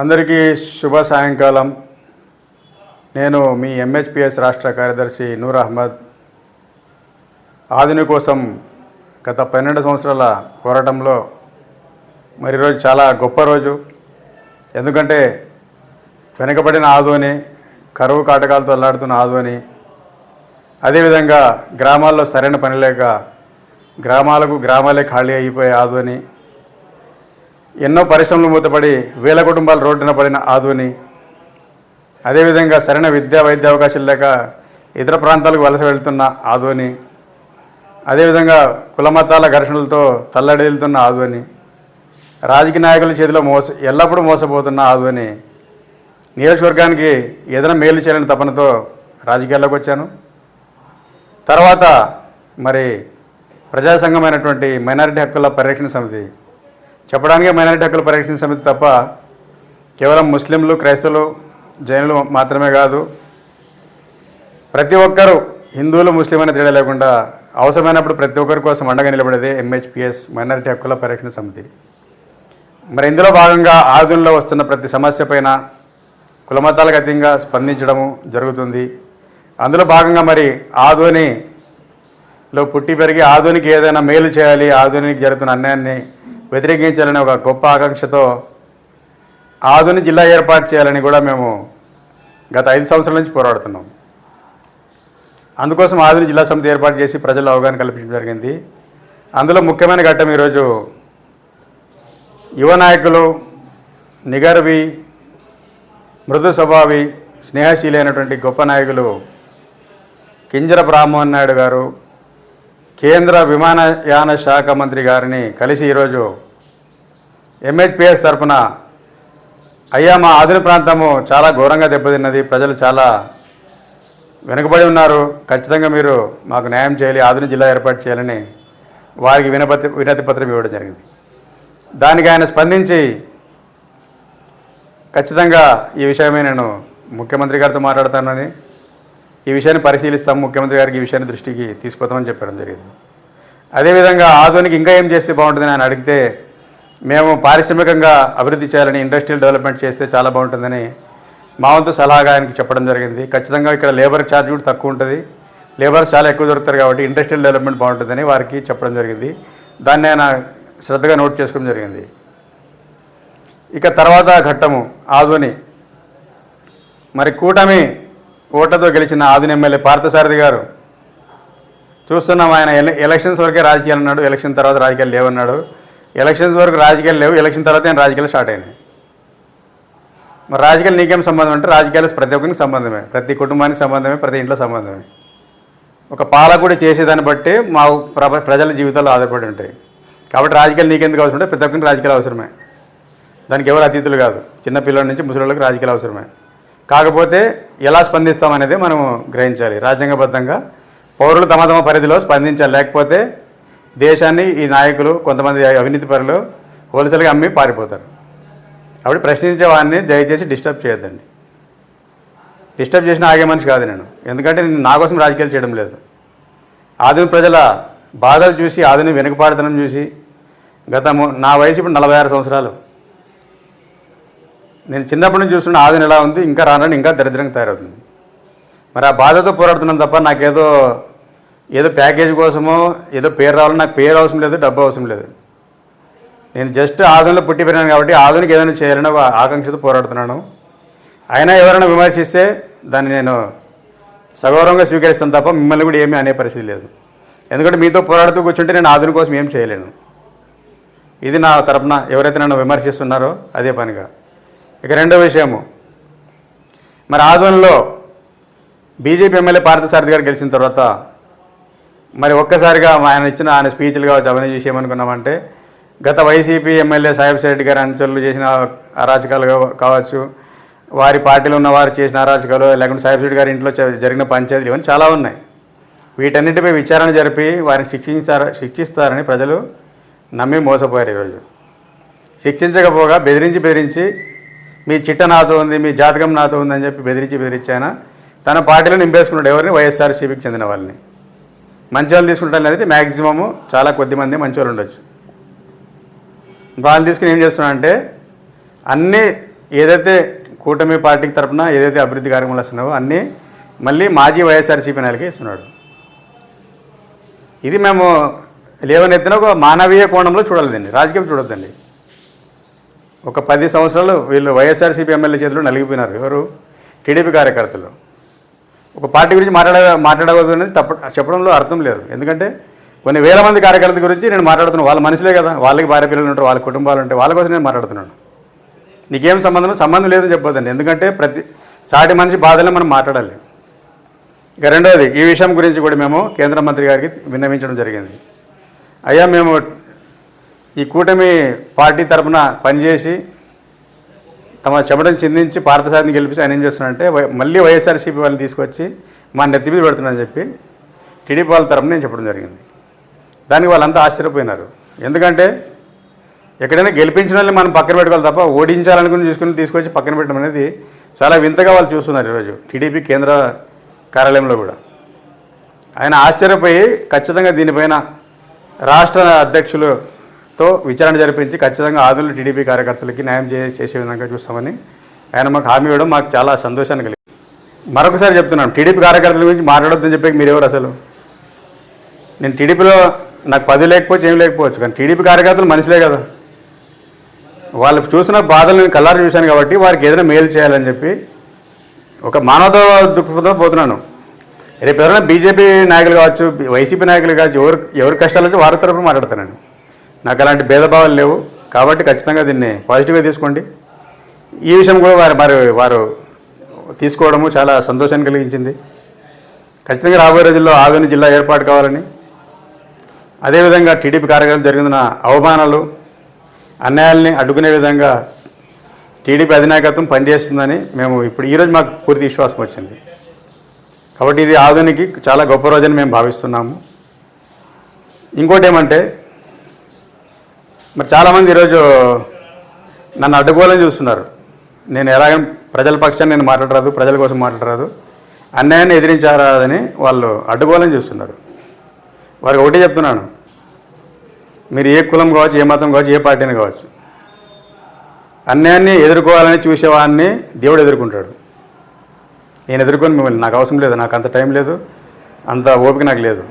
అందరికీ శుభ సాయంకాలం. నేను మీ ఎంహెచ్పిఎస్ రాష్ట్ర కార్యదర్శి నూర్ అహ్మద్. ఆధుని కోసం గత పన్నెండు సంవత్సరాల పోరాటంలో మరి రోజు చాలా గొప్ప రోజు. ఎందుకంటే వెనుకబడిన ఆదోని కరువు కాటకాలతో అల్లాడుతున్న ఆదోని అదేవిధంగా గ్రామాల్లో సరైన పని లేక గ్రామాలకు గ్రామాలే ఖాళీ అయిపోయే ఆదోని ఎన్నో పరిశ్రమలు మూతపడి వేల కుటుంబాలు రోడ్డున పడిన ఆధుని అదేవిధంగా సరైన విద్యా వైద్య అవకాశాలు లేక ఇతర ప్రాంతాలకు వలస వెళ్తున్న ఆధుని అదేవిధంగా కులమతాల ఘర్షణలతో తల్లడిల్లుతున్న ఆధుని రాజకీయ నాయకుల చేతిలో మోస ఎల్లప్పుడూ మోసపోతున్న ఆధుని నియోజకవర్గానికి ఏదైనా మేలు చేయాలని తపనతో రాజకీయాల్లోకి వచ్చాను. తర్వాత మరి ప్రజాసంఘమైనటువంటి మైనారిటీ హక్కుల పరిరక్షణ సమితి చెప్పడానికి మైనారిటీ హక్కుల పరిరక్షణ సమితి తప్ప కేవలం ముస్లింలు క్రైస్తవులు జైనులు మాత్రమే కాదు ప్రతి ఒక్కరూ హిందువులు ముస్లిం అనే తేడా లేకుండా అవసరమైనప్పుడు ప్రతి ఒక్కరి కోసం అండగా నిలబడేదే ఎంహెచ్పిఎస్ మైనారిటీ హక్కుల పరిరక్షణ సమితి. మరి ఇందులో భాగంగా ఆధునంలో వస్తున్న ప్రతి సమస్య పైన కులమతాలకు అతీతంగా స్పందించడము జరుగుతుంది. అందులో భాగంగా మరి ఆధునిలో పుట్టి పెరిగి ఆధునికి ఏదైనా మేలు చేయాలి ఆధునికి జరుగుతున్న అన్యాయాన్ని వ్యతిరేకించాలని ఒక గొప్ప ఆకాంక్షతో ఆధుని జిల్లా ఏర్పాటు చేయాలని కూడా మేము గత ఐదు సంవత్సరాల నుంచి పోరాడుతున్నాం. అందుకోసం ఆధునిక జిల్లా సమితి ఏర్పాటు చేసి ప్రజల అవగాహన కల్పించడం జరిగింది. అందులో ముఖ్యమైన ఘట్టం ఈరోజు యువ నాయకులు నిగర్వి మృదు స్వభావి స్నేహశీలి అయినటువంటి గొప్ప నాయకులు కింజర బ్రాహ్మణ్ నాయుడు గారు కేంద్ర విమానయాన శాఖ మంత్రి గారిని కలిసి ఈరోజు ఎంహెచ్పిఎస్ తరఫున అయ్యా మా ఆధునిక ప్రాంతము చాలా ఘోరంగా దెబ్బతిన్నది. ప్రజలు చాలా వెనుకబడి ఉన్నారు. ఖచ్చితంగా మీరు మాకు న్యాయం చేయాలి ఆధునిక జిల్లా ఏర్పాటు చేయాలని వారికి వినపతి వినతి పత్రం ఇవ్వడం జరిగింది. దానికి ఆయన స్పందించి ఖచ్చితంగా ఈ విషయమే నేను ముఖ్యమంత్రి గారితో మాట్లాడతానని ఈ విషయాన్ని పరిశీలిస్తాం ముఖ్యమంత్రి గారికి ఈ విషయాన్ని దృష్టికి తీసుకుపోతామని చెప్పడం జరిగింది. అదేవిధంగా ఆధునిక ఇంకా ఏం చేస్తే బాగుంటుందని ఆయన అడిగితే మేము పారిశ్రామికంగా అభివృద్ధి చేయాలని ఇండస్ట్రియల్ డెవలప్మెంట్ చేస్తే చాలా బాగుంటుందని మా వంతు సలహాగా ఆయనకి చెప్పడం జరిగింది. ఖచ్చితంగా ఇక్కడ లేబర్ ఛార్జ్ కూడా తక్కువ ఉంటుంది. లేబర్ చాలా ఎక్కువ దొరుకుతారు కాబట్టి ఇండస్ట్రియల్ డెవలప్మెంట్ బాగుంటుందని వారికి చెప్పడం జరిగింది. దాన్ని ఆయన శ్రద్ధగా నోట్ చేసుకోవడం జరిగింది. ఇక తర్వాత ఘట్టము ఆధుని. మరి కూటమి ఓటతో గెలిచిన ఆదిన ఎమ్మెల్యే పార్థసారథి గారు. చూస్తున్నాం ఆయన ఎలక్షన్స్ వరకే రాజకీయాలు అన్నాడు ఎలక్షన్ తర్వాత రాజకీయాలు లేవన్నాడు. ఎలక్షన్స్ వరకు రాజకీయాలు లేవు ఎలక్షన్ తర్వాత ఆయన రాజకీయాలు స్టార్ట్ అయినాయి? మరి రాజకీయాలు నీకేం సంబంధం అంటే రాజకీయాలు ప్రతి ఒక్కరికి సంబంధమే ప్రతి కుటుంబానికి సంబంధమే ప్రతి ఇంట్లో సంబంధమే. ఒక పాలకుడు చేసేదాన్ని బట్టి మా ప్రజల జీవితాలు ఆధారపడి ఉంటాయి. కాబట్టి రాజకీయాలు నీకెందుకు అవసరం అంటే ప్రతి ఒక్కరికి రాజకీయాలు అవసరమే. దానికి ఎవరు అతిథులు కాదు. చిన్న పిల్లల నుంచి ముసలిళ్ళకి రాజకీయాలు అవసరమే. కాకపోతే ఎలా స్పందిస్తామనేది మనం గ్రహించాలి. రాజ్యాంగబద్ధంగా పౌరులు తమ తమ పరిధిలో స్పందించాలి. లేకపోతే దేశాన్ని ఈ నాయకులు కొంతమంది అవినీతి పరులు హోల్సేల్గా అమ్మి పారిపోతారు. అప్పుడు ప్రశ్నించే వాడిని దయచేసి డిస్టర్బ్ చేయొద్దండి. డిస్టర్బ్ చేసిన ఆగే మనిషి కాదు నేను. ఎందుకంటే నేను నా కోసం రాజకీయాలు చేయడం లేదు. ఆధునిక ప్రజల బాధలు చూసి ఆధునిక వెనుకపాడుతనం చూసి గత నా వయసు ఇప్పుడు నలభై ఆరు సంవత్సరాలు. నేను చిన్నప్పటి నుంచి చూస్తున్న ఆదిని ఎలా ఉంది ఇంకా రానని ఇంకా దరిద్రంగా తయారవుతుంది. మరి ఆ బాధతో పోరాడుతున్నాను తప్ప నాకేదో ఏదో ప్యాకేజ్ కోసమో ఏదో పేరు రావాలని నాకు పేరు అవసరం లేదు డబ్బు అవసరం లేదు. నేను జస్ట్ ఆదంలో పుట్టి పెరిగాను కాబట్టి ఆధునిక ఏదైనా చేయాలని ఆకాంక్షతో పోరాడుతున్నాను. అయినా ఎవరైనా విమర్శిస్తే దాన్ని నేను సగౌరవంగా స్వీకరిస్తాను తప్ప మిమ్మల్ని కూడా ఏమీ అనే పరిస్థితి లేదు. ఎందుకంటే మీతో పోరాడుతూ కూర్చుంటే నేను ఆధునిక కోసం ఏం చేయలేను. ఇది నా తరపున ఎవరైతే నన్ను విమర్శిస్తున్నారో అదే పనిగా. ఇక రెండో విషయము. మరి ఆదంలో బీజేపీ ఎమ్మెల్యే పార్థసారథి గారు గెలిచిన తర్వాత మరి ఒక్కసారిగా మా ఆయన ఇచ్చిన ఆయన స్పీచ్లు కావచ్చు అవన్నీ చూసి ఏమనుకున్నామంటే గత వైసీపీ ఎమ్మెల్యే సాహెబ్ శెట్టి గారి అంచెలు చేసిన అరాచకాలు కావచ్చు వారి పార్టీలో ఉన్న వారు చేసిన అరాచకాలు లేకుంటే సాహెబ్ శెట్టి గారి ఇంట్లో జరిగిన పంచాయతీలు ఇవన్నీ చాలా ఉన్నాయి. వీటన్నిటిపై విచారణ జరిపి వారిని శిక్షించారు శిక్షిస్తారని ప్రజలు నమ్మి మోసపోయారు ఈరోజు. శిక్షించకపోగా బెదిరించి బెదిరించి మీ చిట్ట నాతో ఉంది మీ జాతకం నాతో ఉందని చెప్పి బెదిరించి బెదిరించి తన పార్టీలో నింపేసుకున్నాడు ఎవరిని? వైఎస్ఆర్సీపీకి చెందిన వాళ్ళని. మంచి వాళ్ళు తీసుకుంటాను లేదంటే మ్యాక్సిమము చాలా కొద్ది మంది మంచి వాళ్ళు ఉండొచ్చు వాళ్ళు తీసుకుని ఏం చేస్తున్నాడంటే అన్నీ ఏదైతే కూటమి పార్టీకి తరపున ఏదైతే అభివృద్ధి కార్యక్రమాలు వస్తున్నావో అన్నీ మళ్ళీ మాజీ వైఎస్ఆర్సీపీ నెలకి ఇస్తున్నాడు. ఇది మేము లేవనెత్తిన ఒక మానవీయ కోణంలో చూడాలి రాజకీయం చూడొద్దండి. ఒక పది సంవత్సరాలు వీళ్ళు వైఎస్ఆర్సీపీ ఎమ్మెల్యే చేతిలో నలిగిపోయినారు. ఎవరు? టీడీపీ కార్యకర్తలు. ఒక పార్టీ గురించి మాట్లాడ మాట్లాడవద్దు అనేది తప్ప చెప్పడంలో అర్థం లేదు. ఎందుకంటే కొన్ని వేల మంది కార్యకర్తల గురించి నేను మాట్లాడుతున్నాను. వాళ్ళ మనుషులే కదా. వాళ్ళకి భార్య పిల్లలు ఉంటారు వాళ్ళ కుటుంబాలు ఉంటాయి. వాళ్ళ కోసం నేను మాట్లాడుతున్నాను. నీకేం సంబంధం? సంబంధం లేదని చెప్పొద్దండి. ఎందుకంటే ప్రతి సాటి మనిషి బాధలే మనం మాట్లాడాలి. ఇక రెండవది ఈ విషయం గురించి కూడా మేము కేంద్ర మంత్రి గారికి విన్నవించడం జరిగింది. అయ్యా మేము ఈ కూటమి పార్టీ తరపున పనిచేసి తమ చెమటను చిందించి పార్థసారిని గెలిపించి ఆయన ఏం చేస్తున్నారంటే వై- మళ్ళీ వైఎస్ఆర్సీపీ వాళ్ళని తీసుకొచ్చి మా నెత్తి మీద పెడుతున్నారని చెప్పి టీడీపీ వాళ్ళ తరఫున నేను చెప్పడం జరిగింది. దానికి వాళ్ళంతా ఆశ్చర్యపోయినారు. ఎందుకంటే ఎక్కడైనా గెలిపించిన వాళ్ళని మనం పక్కన పెట్టుకోవాలి తప్ప ఓడించాలనుకుని చూసుకుని తీసుకొచ్చి పక్కన పెట్టడం అనేది చాలా వింతగా వాళ్ళు చూస్తున్నారు ఈరోజు టీడీపీ కేంద్ర కార్యాలయంలో కూడా. ఆయన ఆశ్చర్యపోయి ఖచ్చితంగా దీనిపైన రాష్ట్ర అధ్యక్షులు తో విచారణ జరిపించి ఖచ్చితంగా ఆదులు టీడీపీ కార్యకర్తలకి న్యాయం చే చేసే విధంగా చూస్తామని ఆయన మాకు హామీ ఇవ్వడం మాకు చాలా సంతోషాన్ని కలిగింది మరొకసారి చెప్తున్నాను టీడీపీ కార్యకర్తల గురించి మాట్లాడొద్దని చెప్పి మీరెవరు అసలు? నేను టీడీపీలో నాకు పది లేకపోవచ్చు ఏం లేకపోవచ్చు కానీ టీడీపీ కార్యకర్తలు మనుషులే కదా. వాళ్ళకు చూసిన బాధలు నేను కల్లారు చూశాను కాబట్టి వారికి ఏదైనా మేలు చేయాలని చెప్పి ఒక మానవత దృక్పథంతో పోతున్నాను. రేపు ఎవరైనా బీజేపీ నాయకులు కావచ్చు వైసీపీ నాయకులు కావచ్చు ఎవరు ఎవరి కష్టాలు వచ్చి వారి తరపున మాట్లాడతానండి నాకు అలాంటి భేదభావాలు లేవు. కాబట్టి ఖచ్చితంగా దీన్ని పాజిటివ్గా తీసుకోండి. ఈ విషయం కూడా వారు మరి వారు తీసుకోవడము చాలా సంతోషాన్ని కలిగించింది. ఖచ్చితంగా రాబోయే రోజుల్లో ఆదోని జిల్లా ఏర్పాటు కావాలని. అదేవిధంగా టీడీపీ కార్యక్రమం జరిగిన అవమానాలు అన్యాయాల్ని అడ్డుకునే విధంగా టీడీపీ అధినాయకత్వం పనిచేస్తుందని మేము ఇప్పుడు ఈరోజు మాకు పూర్తి విశ్వాసం వచ్చింది. కాబట్టి ఇది ఆధునికి చాలా గొప్ప రోజని మేము భావిస్తున్నాము. ఇంకోటి ఏమంటే మరి చాలామంది ఈరోజు నన్ను అడ్డుకోవాలని చూస్తున్నారు. నేను ఎలాగ ప్రజల పక్షాన్ని నేను మాట్లాడరాదు ప్రజల కోసం మాట్లాడరాదు. అన్యాయాన్ని ఎదిరించారాదని వాళ్ళు అడ్డుకోవాలని చూస్తున్నారు. వారికి ఒకటే చెప్తున్నాను. మీరు ఏ కులం కావచ్చు ఏ మతం కావచ్చు ఏ పార్టీని కావచ్చు అన్యాయాన్ని ఎదుర్కోవాలని చూసేవాడిని దేవుడు ఎదుర్కొంటాడు. నేను ఎదుర్కొని మిమ్మల్ని నాకు అవసరం లేదు నాకు అంత టైం లేదు అంత ఓపిక నాకు లేదు.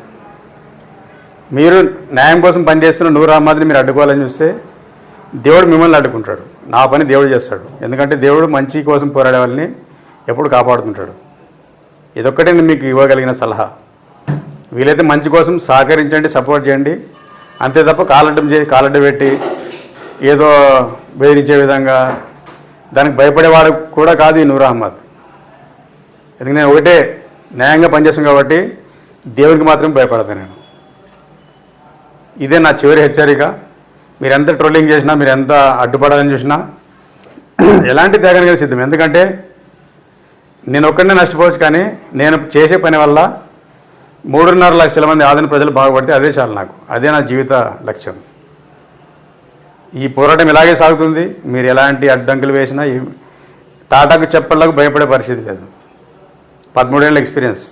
మీరు న్యాయం కోసం పనిచేస్తున్న నూరు రామాదిని మీరు అడ్డుకోవాలని చూస్తే దేవుడు మిమ్మల్ని అడ్డుకుంటాడు. నా పని దేవుడు చేస్తాడు. ఎందుకంటే దేవుడు మంచి కోసం పోరాడే వాళ్ళని ఎప్పుడు కాపాడుతుంటాడు. ఇదొక్కటే నేను మీకు ఇవ్వగలిగిన సలహా. వీలైతే మంచి కోసం సహకరించండి సపోర్ట్ చేయండి. అంతే తప్ప కాలడ్డం చే కాలడ్డ పెట్టి ఏదో బెదిరించే విధంగా దానికి భయపడేవాడు కూడా కాదు ఈ నూర్ అహ్మద్. ఎందుకంటే నేను ఒకటే న్యాయంగా పనిచేస్తాను కాబట్టి దేవునికి మాత్రం భయపడతాను నేను. ఇదే నా చివరి హెచ్చరిక. మీరు ఎంత ట్రోలింగ్ చేసినా మీరు ఎంత అడ్డుపడాలని చూసినా ఎలాంటి త్యాగానికి సిద్ధం? ఎందుకంటే నేను ఒక్కడనే నష్టపోవచ్చు కానీ నేను చేసే పని వల్ల మూడున్నర లక్షల మంది ఆదిన ప్రజలు బాగుపడితే అదే చాలు నాకు. అదే నా జీవిత లక్ష్యం. ఈ పోరాటం ఇలాగే సాగుతుంది. మీరు ఎలాంటి అడ్డంకులు వేసినా ఏం తాటాకు చెప్పలకు భయపడే పరిస్థితి లేదు. పదమూడేళ్ళ ఎక్స్పీరియన్స్.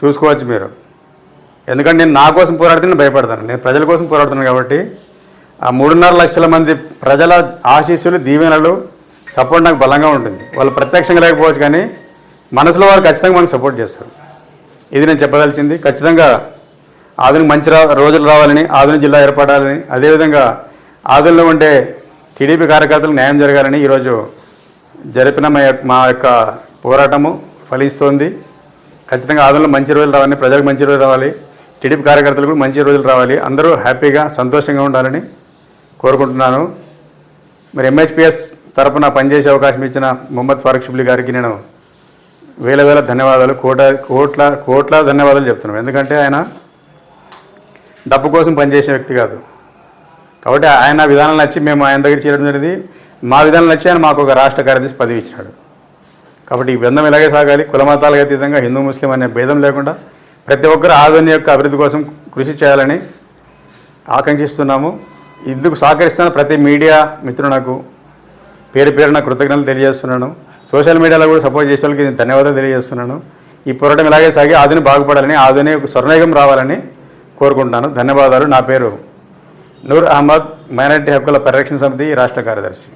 చూసుకోవచ్చు మీరు. ఎందుకంటే నేను నా కోసం పోరాడితే నేను భయపడతాను. నేను ప్రజల కోసం పోరాడుతున్నాను కాబట్టి ఆ మూడున్నర లక్షల మంది ప్రజల ఆశీస్సులు దీవెనలు సపోర్ట్ నాకు బలంగా ఉంటుంది. వాళ్ళు ప్రత్యక్షంగా లేకపోవచ్చు కానీ మనసులో వాళ్ళు ఖచ్చితంగా మనకు సపోర్ట్ చేస్తారు. ఇది నేను చెప్పదలిచింది. ఖచ్చితంగా ఆధునిక మంచి రా రోజులు రావాలని ఆధునిక జిల్లా ఏర్పడాలని అదేవిధంగా ఆధునిలో ఉండే టీడీపీ కార్యకర్తలకు న్యాయం జరగాలని ఈరోజు జరిపిన మా యొక్క మా యొక్క పోరాటము ఫలిస్తోంది. ఖచ్చితంగా ఆధునిలో మంచి రోజులు రావాలని ప్రజలకు మంచి రోజులు రావాలి. టీడీపీ కార్యకర్తలకు కూడా మంచి రోజులు రావాలి. అందరూ హ్యాపీగా సంతోషంగా ఉండాలని కోరుకుంటున్నాను. మరి ఎంహెచ్పిఎస్ తరపున పనిచేసే అవకాశం ఇచ్చిన మొహమ్మద్ ఫారూక్ షిబ్లీ గారికి నేను వేల వేల ధన్యవాదాలు. కోట కోట్ల కోట్ల ధన్యవాదాలు చెప్తున్నాను. ఎందుకంటే ఆయన డబ్బు కోసం పనిచేసే వ్యక్తి కాదు. కాబట్టి ఆయన విధానం నచ్చి మేము ఆయన దగ్గర చేరడం జరిగింది. మా విధానం నచ్చి ఆయన మాకు ఒక రాష్ట్ర కార్యదర్శి పదవి ఇచ్చాడు. కాబట్టి ఈ బంధం ఇలాగే సాగాలి. కులమతాలకు అతీతంగా హిందూ ముస్లిం అనే భేదం లేకుండా ప్రతి ఒక్కరు ఆధునిక యొక్క అభివృద్ధి కోసం కృషి చేయాలని ఆకాంక్షిస్తున్నాము. ఇందుకు సహకరిస్తున్న ప్రతి మీడియా మిత్రులకు పేరు పేరున కృతజ్ఞతలు తెలియజేస్తున్నాను. సోషల్ మీడియాలో కూడా సపోర్ట్ చేసే వాళ్ళకి నేను ధన్యవాదాలు తెలియజేస్తున్నాను. ఈ పోరాటం ఇలాగే సాగి ఆధుని బాగుపడాలని ఆధుని స్వర్ణయుగం రావాలని కోరుకుంటున్నాను. ధన్యవాదాలు. నా పేరు నూర్ అహ్మద్ మైనార్టీ హక్కుల పరిరక్షణ సమితి రాష్ట్ర కార్యదర్శి.